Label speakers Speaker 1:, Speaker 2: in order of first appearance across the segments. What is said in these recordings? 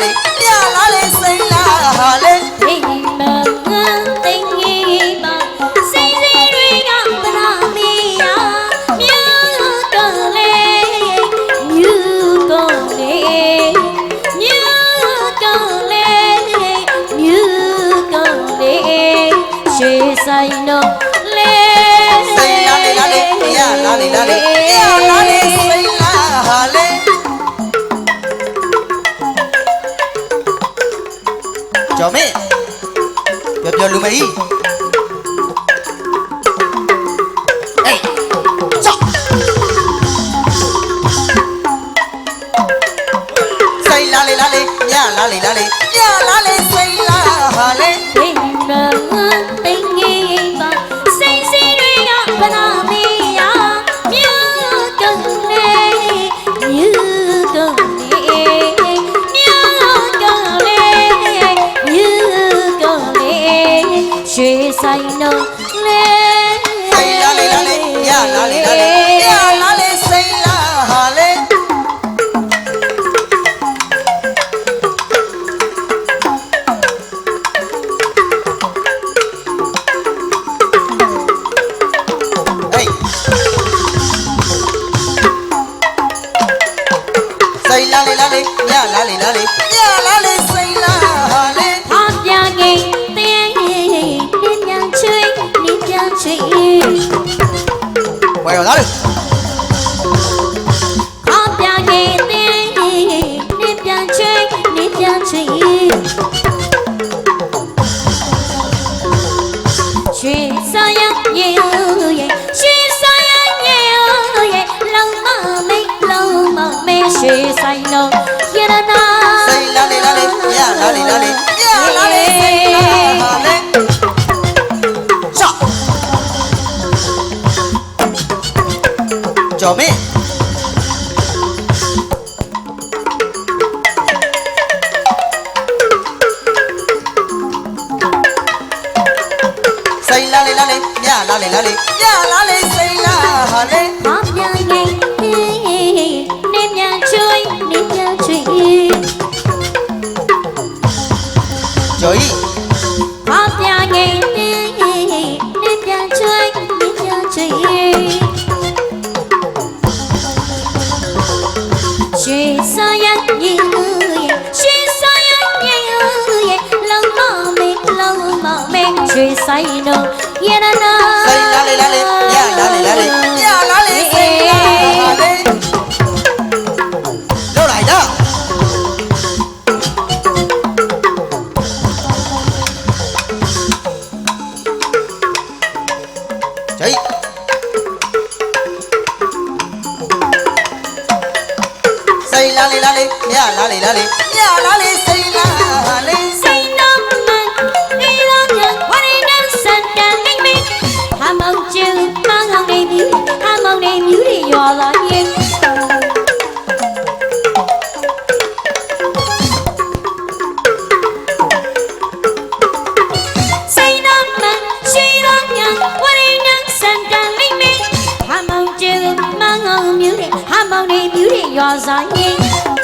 Speaker 1: করে မေ
Speaker 2: ကြီးအေးစော
Speaker 1: ဆိုင်လာလေလာလေညလာလေလာလေည လာလေ
Speaker 2: မြလာလေလာလေ
Speaker 1: မြလာလေစိ
Speaker 2: န်လာလေ
Speaker 1: ဟော
Speaker 2: ပြငိတင်းငိတင်းညံချွေးနေပြန်ချွေးဝါရလာလေ လုံးယရနာ
Speaker 1: စိတ်လာလေလာလေရလာလေလာလေ
Speaker 2: ရလာလေ
Speaker 1: စိတ်လာ
Speaker 2: ပါလေကြော်မင်း Yeah.
Speaker 1: မောင်နေမြူးတွေရွာဆိုင်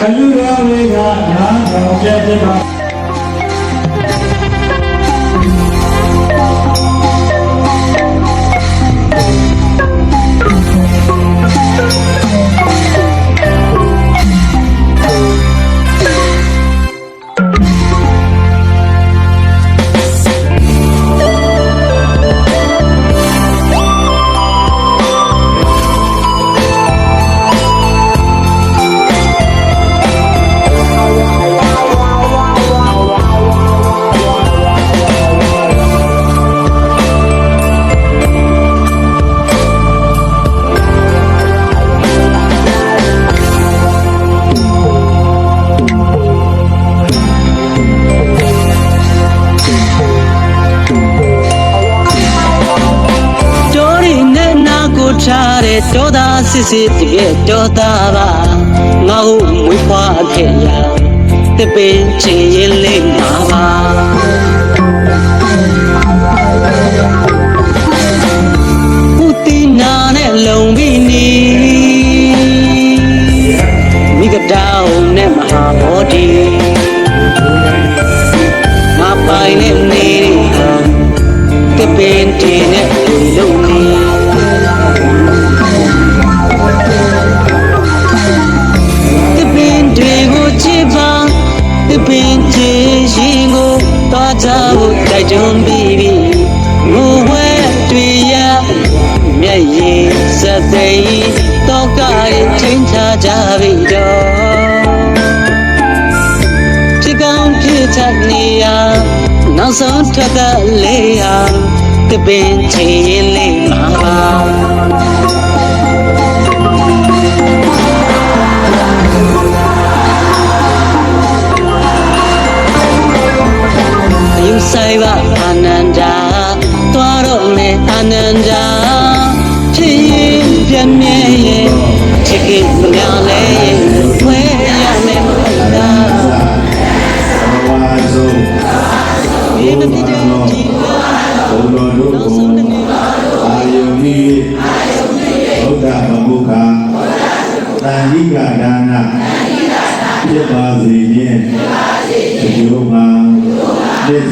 Speaker 3: ဘလူတော်တွေကနားတော်ပြတ်ပြတ်
Speaker 4: စစ်စစ်တကယ်တော်သားပါငါ့ကိုမွေးဖွားခဲ့ရတပင်ချင်းရင်လေးမှာပါ နေရနောက်ဆုံးထွက်ကလေးရတပင်ချေလေးမှာဆိုင်ပါ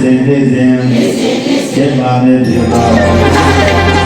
Speaker 5: စဉ်နေ့စဉ်ဖြစ်ပါလေဖြစ်ပါ